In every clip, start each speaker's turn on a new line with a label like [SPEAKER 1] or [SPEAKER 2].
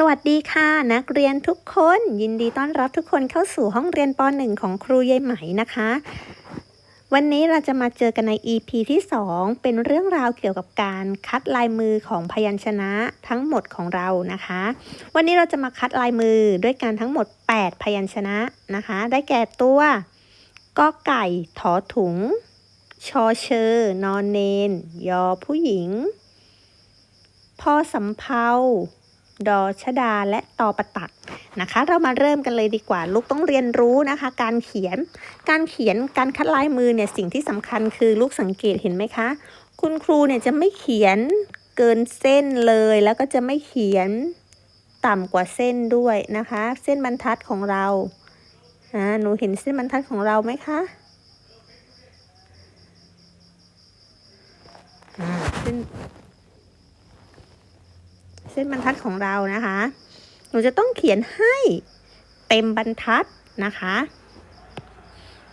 [SPEAKER 1] สวัสดีค่ะ นักเรียนทุกคน ยินดีต้อนรับทุกคนเข้าสู่ห้องเรียนป .1 ของครูยายไหมนะคะ วันนี้เราจะมาเจอกันใน EP ที่ 2 เป็นเรื่องราวเกี่ยวกับการคัดลายมือของพยัญชนะทั้งหมดของเรานะคะ วันนี้เราจะมาคัดลายมือด้วยการทั้งหมด 8 พยัญชนะนะคะ ได้แก่ตัวกอไก่ถอถุง ชอเชอนอนเนน ยอผู้หญิงพอสำเพา ดอชดาและตอประตักนะคะ เรามาเริ่มกันเลยดีกว่า ลูกต้องเรียนรู้นะคะ การเขียน การเขียนการคัดลายมือเนี่ยสิ่งที่สำคัญคือลูกสังเกตเห็นไหมคะ คุณครูเนี่ยจะไม่เขียนเกินเส้นเลยแล้วก็จะไม่เขียนต่ำกว่าเส้นด้วยนะคะ เส้นบรรทัดของเราอ่าหนูเห็นเส้นบรรทัดของเราไหมคะเส้น ส้นบรรทัดของเรานะคะ หนูจะต้องเขียนให้เต็มบรรทัดนะคะ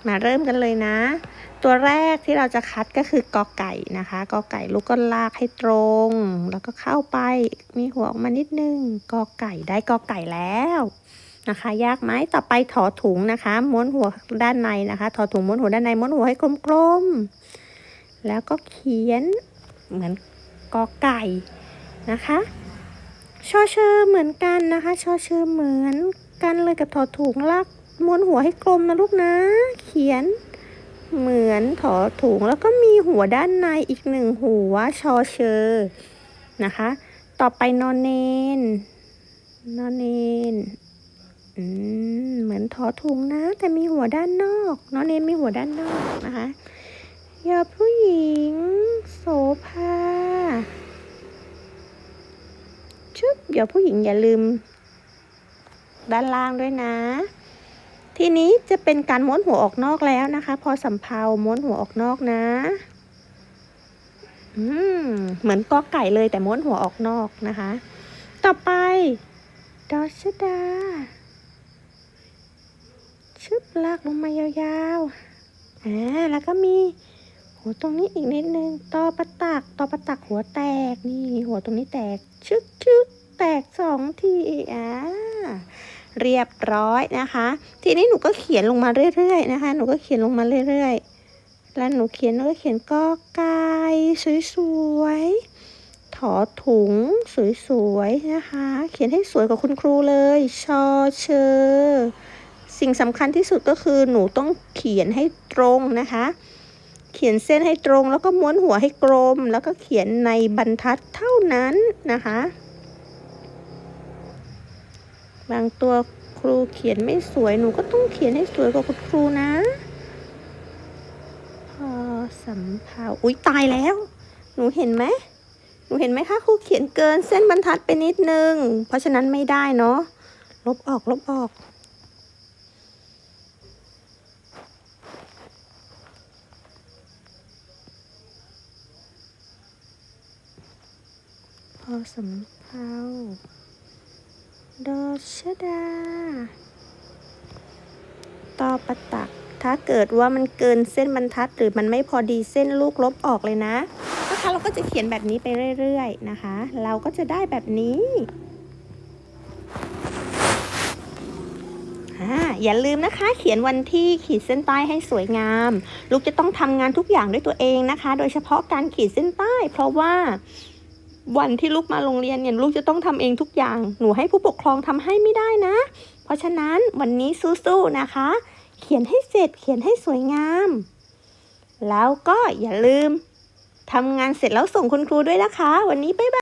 [SPEAKER 1] มาเริ่มกันเลยนะ ตัวแรกที่เราจะคัดก็คือกอไก่นะคะกอไก่ลูกก็ลากให้ตรง แล้วก็เข้าไปมีหัวออกมานิดนึงกอไก่ได้กอไก่แล้วนะคะ ยากไหมต่อไปถอถุงนะคะ ม้วนหัวด้านในนะคะถอถุงม้วนหัวด้านในม้วนหัวให้กลมๆแล้วก็เขียนเหมือนกอไก่นะคะ ชอเชอเหมือนกันนะคะชอเชอเหมือนกันเลยกับถอถุงลากม้วนหัวให้กลมนะลูกนะ เขียนเหมือนถอถุงแล้วก็มีหัวด้านในอีกหนึ่งหัวชอเชอนะคะ ต่อไปนอนเนนนอนเนนเหมือนถอถุงนะ แต่มีหัวด้านนอกนอนเนนมีหัวด้านนอกนะคะยาผู้หญิง โสภา ชึบเดี๋ยวผู้หญิงอย่าลืม ด้านล่างด้วยนะ ทีนี้จะเป็นการม้วนหัวออกนอกแล้วนะคะ พอสำเพาม้วนหัวออกนอกนะอืมเหมือนกอไก่เลยแต่ม้วนหัวออกนอกนะคะ ต่อไปดอชดาชึบลากลงมายาวๆอ่าแล้วก็มี หัวตรงนี้อีกนิดนึงตอประตักตอประตักหัวแตกนี่หัวตรงนี้แตกชึกชึกแตกสองทีอ่าเรียบร้อยนะคะ ทีนี้หนูก็เขียนลงมาเรื่อยๆนะคะ หนูก็เขียนลงมาเรื่อยๆ แล้วหนูเขียนหนูก็เขียนกอไก่สวยๆถอถุงสวยๆนะคะ เขียนให้สวยกว่าคุณครูเลยชอเชอสิ่งสำคัญที่สุดก็คือหนูต้องเขียนให้ตรงนะคะ เขียนเส้นให้ตรงแล้วก็ม้วนหัวให้กลม แล้วก็เขียนในบรรทัดเท่านั้นนะคะ บางตัวครูเขียนไม่สวยหนูก็ต้องเขียนให้สวยกว่าคุณครูนะ พอสำเภาอุ๊ยตายแล้ว หนูเห็นไหมหนูเห็นไหมคะครูเขียนเกินเส้นบรรทัดไปนิดนึง เพราะฉะนั้นไม่ได้เนาะลบออกลบออก พอสำเภาดอชดา ต่อประตัก ถ้าเกิดว่ามันเกินเส้นบรรทัด หรือมันไม่พอดีเส้นลูกลบออกเลยนะนะคะเราก็จะเขียนแบบนี้ไปเรื่อยๆนะคะ เราก็จะได้แบบนี้อ่าอย่าลืมนะคะ เขียนวันที่ขีดเส้นใต้ให้สวยงาม ลูกจะต้องทำงานทุกอย่างด้วยตัวเองนะคะ โดยเฉพาะการขีดเส้นใต้ เพราะว่า วันที่ลูกมาโรงเรียนเนี่ยลูกจะต้องทำเองทุกอย่าง หนูให้ผู้ปกครองทำให้ไม่ได้นะ เพราะฉะนั้นวันนี้สู้ๆนะคะ เขียนให้เสร็จเขียนให้สวยงาม แล้วก็อย่าลืมทำงานเสร็จแล้วส่งคุณครูด้วยนะคะ วันนี้บ๊ายบาย